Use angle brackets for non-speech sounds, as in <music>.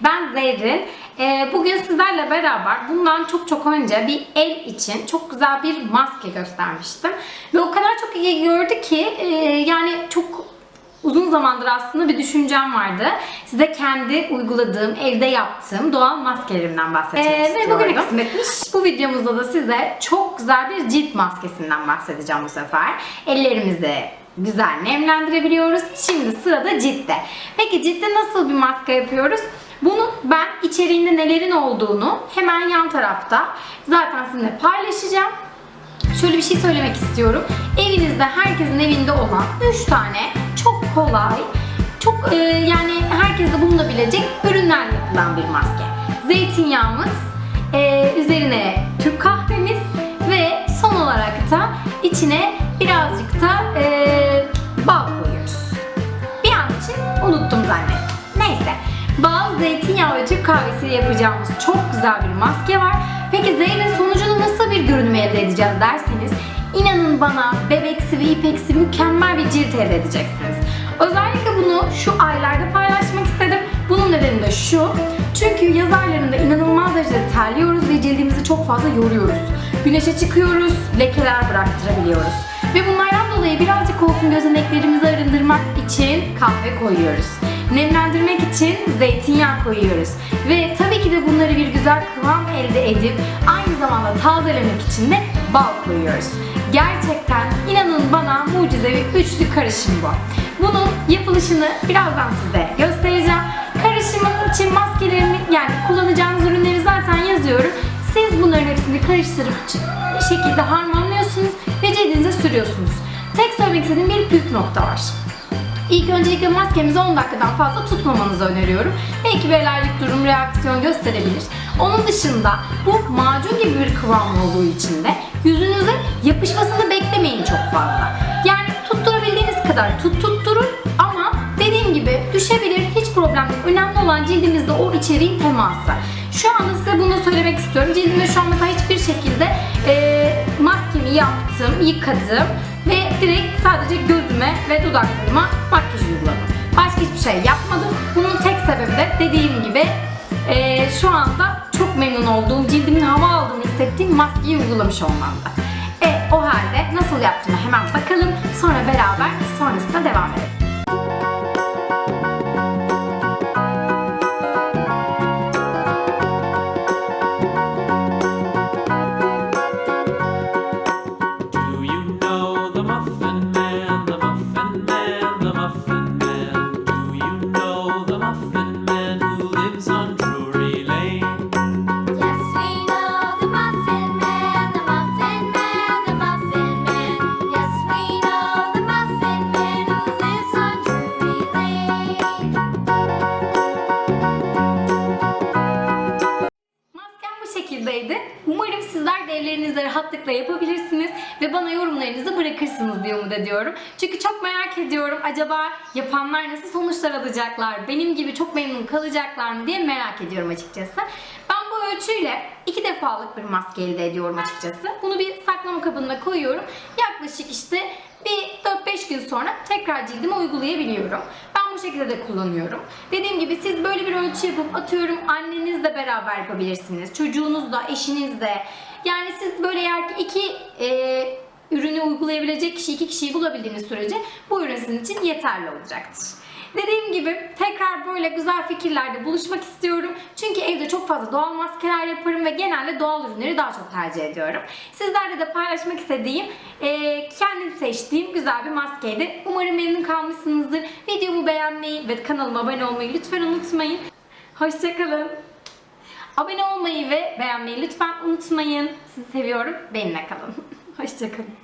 Ben Zerrin. Ee, bugün sizlerle beraber bundan çok çok önce bir el için çok güzel bir maske göstermiştim. Ve o kadar çok iyi gördü ki e, yani çok uzun zamandır aslında bir düşüncem vardı. Size kendi uyguladığım, evde yaptığım doğal maskelerimden bahsetmek Ee, ve istiyorum. bugüne kısmetmiş. Bu videomuzda da size çok güzel bir cilt maskesinden bahsedeceğim bu sefer. Ellerimizi güzel nemlendirebiliyoruz. Şimdi sırada ciltte. Peki ciltte nasıl bir maske yapıyoruz? Bunu ben içeriğinde nelerin olduğunu hemen yan tarafta zaten sizinle paylaşacağım. Şöyle bir şey söylemek istiyorum. Evinizde herkesin evinde olan 3 tane çok kolay, çok e, yani herkeste bulunabilecek ürünler yapılan bir maske. Zeytinyağımız, e, üzerine Türk kahvemiz ve son olarak da içine birazcık da e, Bal, zeytinyağı ve Türk kahvesiyle yapacağımız çok güzel bir maske var. Peki zehrin sonucunu nasıl bir görünüm elde edeceğiz derseniz inanın bana bebeksi ve ipeksi mükemmel bir cilt elde edeceksiniz. Özellikle bunu şu aylarda paylaşmak istedim. Bunun nedeni de şu. Çünkü yaz aylarında inanılmaz derecede terliyoruz ve cildimizi çok fazla yoruyoruz. Güneşe çıkıyoruz, lekeler bıraktırabiliyoruz. Ve bunlardan dolayı birazcık olsun gözeneklerimizi arındırmak için kahve koyuyoruz. Nemlendirmek için zeytinyağı koyuyoruz. Ve tabii ki de bunları bir güzel kıvam elde edip aynı zamanda tazelemek için de bal koyuyoruz. Gerçekten inanın bana mucize bir üçlü karışım bu. Bunun yapılışını birazdan size göstereceğim. Karışımın için maskelerimi yani kullanacağınız ürünleri zaten yazıyorum. Siz bunların hepsini karıştırıp ç- şekilde harmanlıyorsunuz ve cildinize sürüyorsunuz. Tek söylemek istediğim bir püf nokta var. İlk öncelikle maskemizi 10 dakikadan fazla tutmamanızı öneriyorum. Belki bir alerjik durum reaksiyon gösterebilir. Onun dışında bu macun gibi bir kıvam olduğu için de yüzünüze yapışmasını beklemeyin çok fazla. Yani tutturabildiğiniz kadar tut tutturun ama dediğim gibi düşebilir hiç problem değil. Önemli olan cildimizde o içeriğin teması. Şu anda size bunu söylemek istiyorum. Cildimde şu an mesela hiçbir şekilde e, maskemi yaptım, yıkadım ve direkt sadece gözüme ve dudaklarıma makyaj uyguladım. Başka hiçbir şey yapmadım. Bunun tek sebebi de dediğim gibi e, şu anda çok memnun olduğum, cildimin hava aldığını hissettiğim maskeyi uygulamış olmamda. E o halde nasıl yaptığımı hemen bakalım. Sonra beraber sonrasında devam edelim. Evlerinizde rahatlıkla yapabilirsiniz ve bana yorumlarınızı bırakırsınız diye umut ediyorum. Çünkü çok merak ediyorum acaba yapanlar nasıl sonuçlar alacaklar, benim gibi çok memnun kalacaklar mı diye merak ediyorum açıkçası. Ben bu ölçüyle iki defalık bir maske elde ediyorum açıkçası. Bunu bir saklama kabına koyuyorum. Yaklaşık işte bir 4-5 gün sonra tekrar cildime uygulayabiliyorum. Ben bu şekilde de kullanıyorum. Dediğim gibi siz böyle bir ölçü yapıp atıyorum annenizle beraber yapabilirsiniz. Çocuğunuzla, eşinizle. Yani siz böyle eğer ki iki e, ürünü uygulayabilecek kişi iki kişiyi bulabildiğiniz sürece bu ürün sizin için yeterli olacaktır. Dediğim gibi tekrar böyle güzel fikirlerde buluşmak istiyorum. Çünkü evde çok fazla doğal maskeler yaparım ve genelde doğal ürünleri daha çok tercih ediyorum. Sizlerle de paylaşmak istediğim, e, kendim seçtiğim güzel bir maskeydi. Umarım memnun kalmışsınızdır. Videomu beğenmeyi ve kanalıma abone olmayı lütfen unutmayın. Hoşçakalın. Abone olmayı ve beğenmeyi lütfen unutmayın. Sizi seviyorum. Benimle kalın. <laughs> Hoşçakalın.